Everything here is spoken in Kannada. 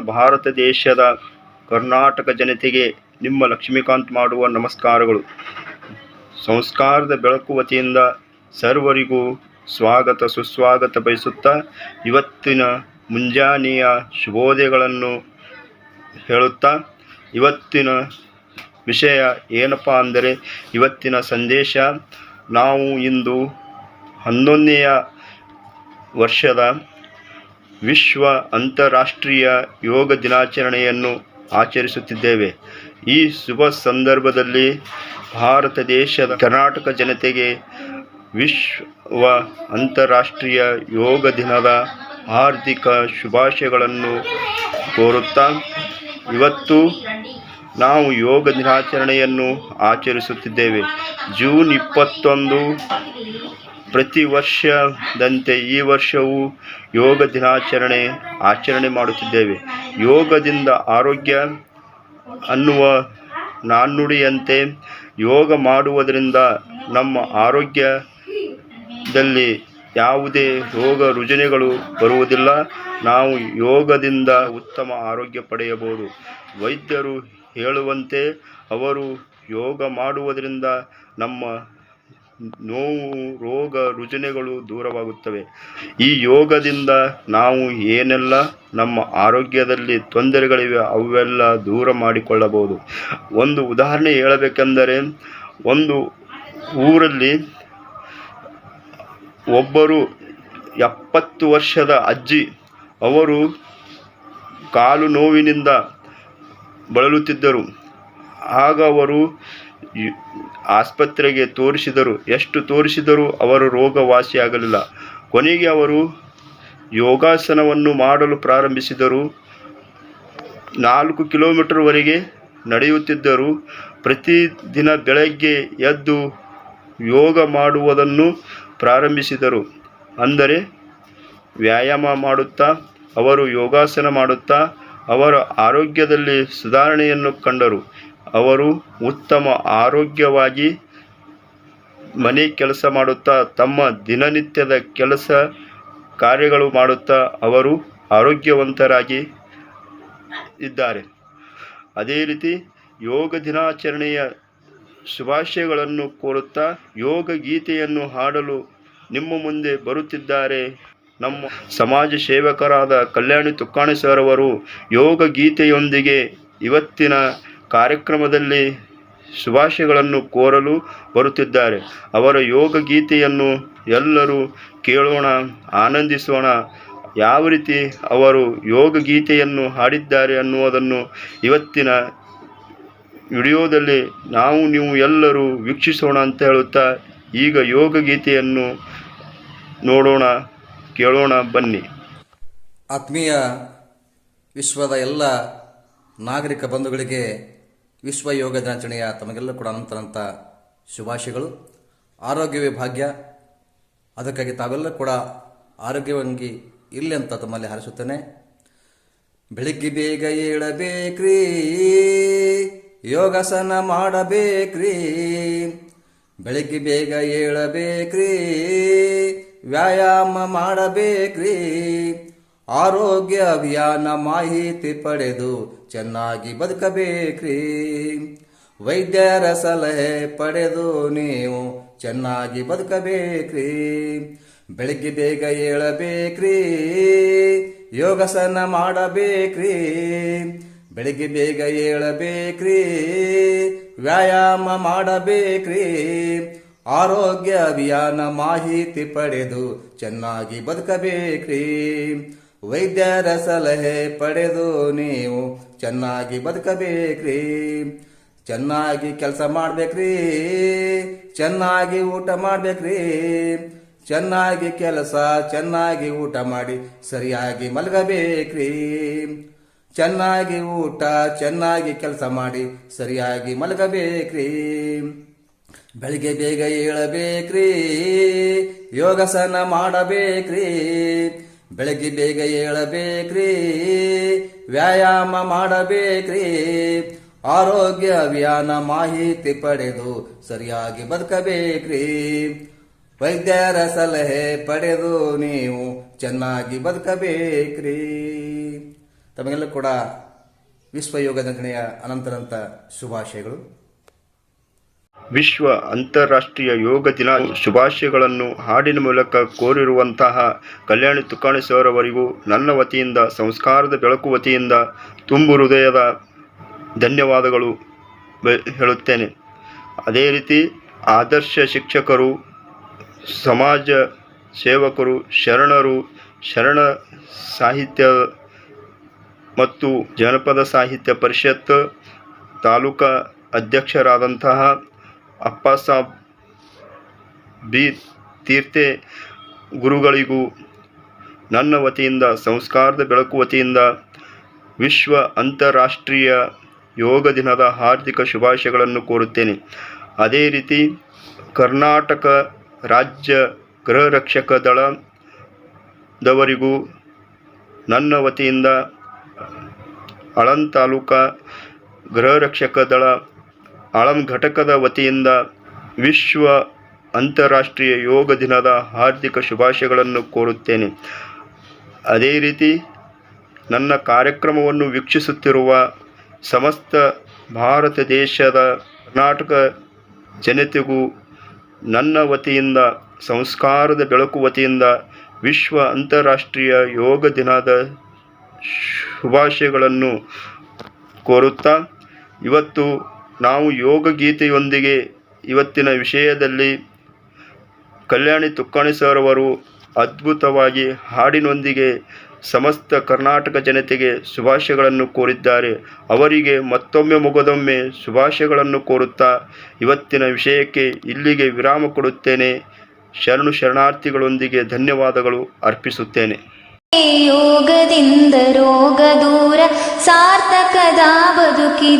ಭಾರತ ದೇಶದ ಕರ್ನಾಟಕ ಜನತೆಗೆ ನಿಮ್ಮ ಲಕ್ಷ್ಮೀಕಾಂತ್ ಮಾಡುವ ನಮಸ್ಕಾರಗಳು. ಸಂಸ್ಕಾರದ ಬೆಳಕು ವತಿಯಿಂದ ಸರ್ವರಿಗೂ ಸ್ವಾಗತ ಸುಸ್ವಾಗತ ಬಯಸುತ್ತಾ ಇವತ್ತಿನ ಮುಂಜಾನೆಯ ಶುಭೋದಯಗಳನ್ನು ಹೇಳುತ್ತಾ ಇವತ್ತಿನ ವಿಷಯ ಏನಪ್ಪ ಅಂದರೆ ಇವತ್ತಿನ ಸಂದೇಶ ನಾವು ಇಂದು ಹನ್ನೊಂದನೆಯ ವರ್ಷದ ವಿಶ್ವ ಅಂತಾರಾಷ್ಟ್ರೀಯ ಯೋಗ ದಿನಾಚರಣೆಯನ್ನು ಆಚರಿಸುತ್ತಿದ್ದೇವೆ. ಈ ಶುಭ ಸಂದರ್ಭದಲ್ಲಿ ಭಾರತ ದೇಶದ ಕರ್ನಾಟಕ ಜನತೆಗೆ ವಿಶ್ವ ಅಂತಾರಾಷ್ಟ್ರೀಯ ಯೋಗ ದಿನದ ಹಾರ್ದಿಕ ಶುಭಾಶಯಗಳನ್ನು ಕೋರುತ್ತಾ, ಇವತ್ತು ನಾವು ಯೋಗ ದಿನಾಚರಣೆಯನ್ನು ಆಚರಿಸುತ್ತಿದ್ದೇವೆ. ಜೂನ್ ಇಪ್ಪತ್ತೊಂದು ಪ್ರತಿ ವರ್ಷದಂತೆ ಈ ವರ್ಷವೂ ಯೋಗ ದಿನಾಚರಣೆ ಆಚರಣೆ ಮಾಡುತ್ತಿದ್ದೇವೆ. ಯೋಗದಿಂದ ಆರೋಗ್ಯ ಅನ್ನುವ ನಾಣ್ಣುಡಿಯಂತೆ ಯೋಗ ಮಾಡುವುದರಿಂದ ನಮ್ಮ ಆರೋಗ್ಯದಲ್ಲಿ ಯಾವುದೇ ರೋಗ ರುಜಿನಗಳು ಬರುವುದಿಲ್ಲ. ನಾವು ಯೋಗದಿಂದ ಉತ್ತಮ ಆರೋಗ್ಯ ಪಡೆಯಬಹುದು. ವೈದ್ಯರು ಹೇಳುವಂತೆ ಅವರು ಯೋಗ ಮಾಡುವುದರಿಂದ ನಮ್ಮ ನೋವು, ರೋಗ, ರುಜಿನಗಳು ದೂರವಾಗುತ್ತವೆ. ಈ ಯೋಗದಿಂದ ನಾವು ಏನೆಲ್ಲ ನಮ್ಮ ಆರೋಗ್ಯದಲ್ಲಿ ತೊಂದರೆಗಳಿವೆ ಅವೆಲ್ಲ ದೂರ ಮಾಡಿಕೊಳ್ಳಬಹುದು. ಒಂದು ಉದಾಹರಣೆ ಹೇಳಬೇಕೆಂದರೆ, ಒಂದು ಊರಲ್ಲಿ ಒಬ್ಬರು ಎಪ್ಪತ್ತು ವರ್ಷದ ಅಜ್ಜಿ, ಅವರು ಕಾಲು ನೋವಿನಿಂದ ಬಳಲುತ್ತಿದ್ದರು. ಆಗ ಅವರು ಆಸ್ಪತ್ರೆಗೆ ತೋರಿಸಿದರು. ಎಷ್ಟು ತೋರಿಸಿದರೂ ಅವರು ರೋಗ ವಾಸಿಯಾಗಲಿಲ್ಲ ಕೊನೆಗೆ ಅವರು ಯೋಗಾಸನವನ್ನು ಮಾಡಲು ಪ್ರಾರಂಭಿಸಿದರು. ನಾಲ್ಕು ಕಿಲೋಮೀಟರ್ವರೆಗೆ ನಡೆಯುತ್ತಿದ್ದರು. ಪ್ರತಿದಿನ ಬೆಳಗ್ಗೆ ಎದ್ದು ಯೋಗ ಮಾಡುವುದನ್ನು ಪ್ರಾರಂಭಿಸಿದರು. ಅಂದರೆ ವ್ಯಾಯಾಮ ಮಾಡುತ್ತಾ, ಅವರು ಯೋಗಾಸನ ಮಾಡುತ್ತಾ, ಅವರ ಆರೋಗ್ಯದಲ್ಲಿ ಸುಧಾರಣೆಯನ್ನು ಕಂಡರು. ಅವರು ಉತ್ತಮ ಆರೋಗ್ಯವಾಗಿ ಮನೆ ಕೆಲಸ ಮಾಡುತ್ತಾ, ತಮ್ಮ ದಿನನಿತ್ಯದ ಕೆಲಸ ಕಾರ್ಯಗಳು ಮಾಡುತ್ತಾ ಅವರು ಆರೋಗ್ಯವಂತರಾಗಿ ಇದ್ದಾರೆ. ಅದೇ ರೀತಿ ಯೋಗ ದಿನಾಚರಣೆಯ ಶುಭಾಶಯಗಳನ್ನು ಕೋರುತ್ತಾ ಯೋಗ ಗೀತೆಯನ್ನು ಹಾಡಲು ನಿಮ್ಮ ಮುಂದೆ ಬರುತ್ತಿದ್ದಾರೆ. ನಮ್ಮ ಸಮಾಜ ಸೇವಕರಾದ ಕಲ್ಯಾಣಿ ತುಕ್ಕಾಣಿ ಸರ್ ಅವರು ಯೋಗ ಗೀತೆಯೊಂದಿಗೆ ಇವತ್ತಿನ ಕಾರ್ಯಕ್ರಮದಲ್ಲಿ ಶುಭಾಶಯಗಳನ್ನು ಕೋರಲು ಬರುತ್ತಿದ್ದಾರೆ. ಅವರ ಯೋಗ ಗೀತೆಯನ್ನು ಎಲ್ಲರೂ ಕೇಳೋಣ, ಆನಂದಿಸೋಣ. ಯಾವ ರೀತಿ ಅವರು ಯೋಗ ಗೀತೆಯನ್ನು ಹಾಡಿದ್ದಾರೆ ಅನ್ನುವುದನ್ನು ಇವತ್ತಿನ ವಿಡಿಯೋದಲ್ಲಿ ನಾವು ನೀವು ಎಲ್ಲರೂ ವೀಕ್ಷಿಸೋಣ ಅಂತ ಹೇಳುತ್ತಾ, ಈಗ ಯೋಗ ಗೀತೆಯನ್ನು ನೋಡೋಣ, ಕೇಳೋಣ, ಬನ್ನಿ. ಆತ್ಮೀಯ ವಿಶ್ವದ ಎಲ್ಲ ನಾಗರಿಕ ಬಂಧುಗಳಿಗೆ ವಿಶ್ವ ಯೋಗ ದಿನಾಚರಣೆಯ ತಮಗೆಲ್ಲ ಕೂಡ ಅನಂತರಂಥ ಶುಭಾಶಯಗಳು. ಆರೋಗ್ಯವೇ ಭಾಗ್ಯ. ಅದಕ್ಕಾಗಿ ತಾವೆಲ್ಲ ಕೂಡ ಆರೋಗ್ಯವಾಗಿ ಇರಲಿ ಅಂತ ತಮ್ಮಲ್ಲಿ ಹಾರಿಸುತ್ತೇನೆ. ಬೆಳಿಗ್ಗೆ ಬೇಗ ಏಳಬೇಕ್ರಿ. ಯೋಗಾಸನ ಮಾಡಬೇಕ್ರಿ. ಬೆಳಿಗ್ಗೆ ಬೇಗ ಏಳಬೇಕ್ರಿ. ವ್ಯಾಯಾಮ ಮಾಡಬೇಕ್ರಿ. ಆರೋಗ್ಯ ಅಭಿಯಾನ ಮಾಹಿತಿ ಪಡೆದು ಚೆನ್ನಾಗಿ ಬದುಕಬೇಕ್ರಿ. ವೈದ್ಯರ ಸಲಹೆ ಪಡೆದು ನೀವು ಚೆನ್ನಾಗಿ ಬದುಕಬೇಕ್ರಿ. ಬೆಳಿಗ್ಗೆ ಬೇಗ ಏಳಬೇಕ್ರಿ. ಯೋಗಾಸನ ಮಾಡಬೇಕ್ರಿ. ಬೆಳಗ್ಗೆ ಬೇಗ ಏಳಬೇಕ್ರಿ. ವ್ಯಾಯಾಮ ಮಾಡಬೇಕ್ರಿ. ಆರೋಗ್ಯ ಅಭಿಯಾನ ಮಾಹಿತಿ ಪಡೆದು ಚೆನ್ನಾಗಿ ಬದುಕಬೇಕ್ರಿ. ವೈದ್ಯರ ಸಲಹೆ ಪಡೆದು ನೀವು ಚೆನ್ನಾಗಿ ಬದುಕಬೇಕ್ರಿ. ಚೆನ್ನಾಗಿ ಕೆಲಸ ಮಾಡ್ಬೇಕ್ರಿ. ಚೆನ್ನಾಗಿ ಊಟ ಮಾಡ್ಬೇಕ್ರಿ. ಚೆನ್ನಾಗಿ ಕೆಲಸ, ಚೆನ್ನಾಗಿ ಊಟ ಮಾಡಿ ಸರಿಯಾಗಿ ಮಲಗಬೇಕ್ರಿ. ಚೆನ್ನಾಗಿ ಊಟ, ಚೆನ್ನಾಗಿ ಕೆಲಸ ಮಾಡಿ ಸರಿಯಾಗಿ ಮಲಗಬೇಕ್ರಿ. ಬೆಳಿಗ್ಗೆ ಬೇಗ ಏಳಬೇಕ್ರಿ. ಯೋಗಾಸನ ಮಾಡಬೇಕ್ರಿ. ಬೆಳಗ್ಗೆ ಬೇಗ ಏಳಬೇಕ್ರಿ, ವ್ಯಾಯಾಮ ಮಾಡಬೇಕ್ರಿ. ಆರೋಗ್ಯ ಅಭಿಯಾನ ಮಾಹಿತಿ ಪಡೆದು ಸರಿಯಾಗಿ ಬದುಕಬೇಕ್ರಿ. ವೈದ್ಯರ ಸಲಹೆ ಪಡೆದು ನೀವು ಚೆನ್ನಾಗಿ ಬದುಕಬೇಕ್ರಿ. ತಮಗೆಲ್ಲ ಕೂಡ ವಿಶ್ವಯೋಗ ಯೋಗ ಅನಂತರಂತ ಶುಭಾಶಯಗಳು. ವಿಶ್ವ ಅಂತಾರಾಷ್ಟ್ರೀಯ ಯೋಗ ದಿನ ಶುಭಾಶಯಗಳನ್ನು ಹಾಡಿನ ಮೂಲಕ ಕೋರಿರುವಂತಹ ಕಲ್ಯಾಣಿ ತುಕಾಣಿ ಸರ್ ಅವರಿಗೂ ನನ್ನ ವತಿಯಿಂದ, ಸಂಸ್ಕಾರದ ಬೆಳಕು ವತಿಯಿಂದ ತುಂಬು ಹೃದಯದ ಧನ್ಯವಾದಗಳು ಹೇಳುತ್ತೇನೆ. ಅದೇ ರೀತಿ ಆದರ್ಶ ಶಿಕ್ಷಕರು, ಸಮಾಜ ಸೇವಕರು, ಶರಣರು, ಶರಣ ಸಾಹಿತ್ಯ ಮತ್ತು ಜನಪದ ಸಾಹಿತ್ಯ ಪರಿಷತ್ ತಾಲೂಕಾ ಅಧ್ಯಕ್ಷರಾದಂತಹ ಅಪ್ಪಸಾಬ್ ಬಿ ತೀರ್ಥೆ ಗುರುಗಳಿಗೂ, ನನ್ನ ವತಿಯಿಂದ, ಸಂಸ್ಕಾರದ ಬೆಳಕು ವತಿಯಿಂದ, ವಿಶ್ವ ಅಂತಾರಾಷ್ಟ್ರೀಯ ಯೋಗ ದಿನದ ಹಾರ್ದಿಕ ಶುಭಾಶಯಗಳನ್ನು ಕೋರುತ್ತೇನೆ. ಅದೇ ರೀತಿ, ಕರ್ನಾಟಕ ರಾಜ್ಯ ಗೃಹ ರಕ್ಷಕ ದಳದವರಿಗೂ, ನನ್ನ ವತಿಯಿಂದ ಅಳನ್ ತಾಲೂಕಾ ಗೃಹ ರಕ್ಷಕ ದಳ ಆಳಂ ಘಟಕದ ವತಿಯಿಂದ ವಿಶ್ವ ಅಂತಾರಾಷ್ಟ್ರೀಯ ಯೋಗ ದಿನದ ಹಾರ್ದಿಕ ಶುಭಾಶಯಗಳನ್ನು ಕೋರುತ್ತೇನೆ. ಅದೇ ರೀತಿ ನನ್ನ ಕಾರ್ಯಕ್ರಮವನ್ನು ವೀಕ್ಷಿಸುತ್ತಿರುವ ಸಮಸ್ತ ಭಾರತ ದೇಶದ ಕರ್ನಾಟಕ ಜನತೆಗೂ ನನ್ನ ವತಿಯಿಂದ, ಸಂಸ್ಕಾರದ ಬೆಳಕು ವತಿಯಿಂದ ವಿಶ್ವ ಅಂತಾರಾಷ್ಟ್ರೀಯ ಯೋಗ ದಿನದ ಶುಭಾಶಯಗಳನ್ನು ಕೋರುತ್ತಾ, ಇವತ್ತು ನಾವು ಯೋಗ ಗೀತೆಯೊಂದಿಗೆ ಇವತ್ತಿನ ವಿಷಯದಲ್ಲಿ ಕಲ್ಯಾಣಿ ತುಕ್ಕಾಣಿ ಸರ್ ಅವರು ಅದ್ಭುತವಾಗಿ ಹಾಡಿನೊಂದಿಗೆ ಸಮಸ್ತ ಕರ್ನಾಟಕ ಜನತೆಗೆ ಶುಭಾಶಯಗಳನ್ನು ಕೋರಿದ್ದಾರೆ. ಅವರಿಗೆ ಮತ್ತೊಮ್ಮೆ ಮುಗದೊಮ್ಮೆ ಶುಭಾಶಯಗಳನ್ನು ಕೋರುತ್ತಾ ಇವತ್ತಿನ ವಿಷಯಕ್ಕೆ ಇಲ್ಲಿಗೆ ವಿರಾಮ ಕೊಡುತ್ತೇನೆ. ಶರಣು ಶರಣಾರ್ಥಿಗಳೊಂದಿಗೆ ಧನ್ಯವಾದಗಳು ಅರ್ಪಿಸುತ್ತೇನೆ. ಯೋಗದಿಂದ ರೋಗ ದೂರ ಸಾರ್ಥಕದ ಬದುಕಿದೆ.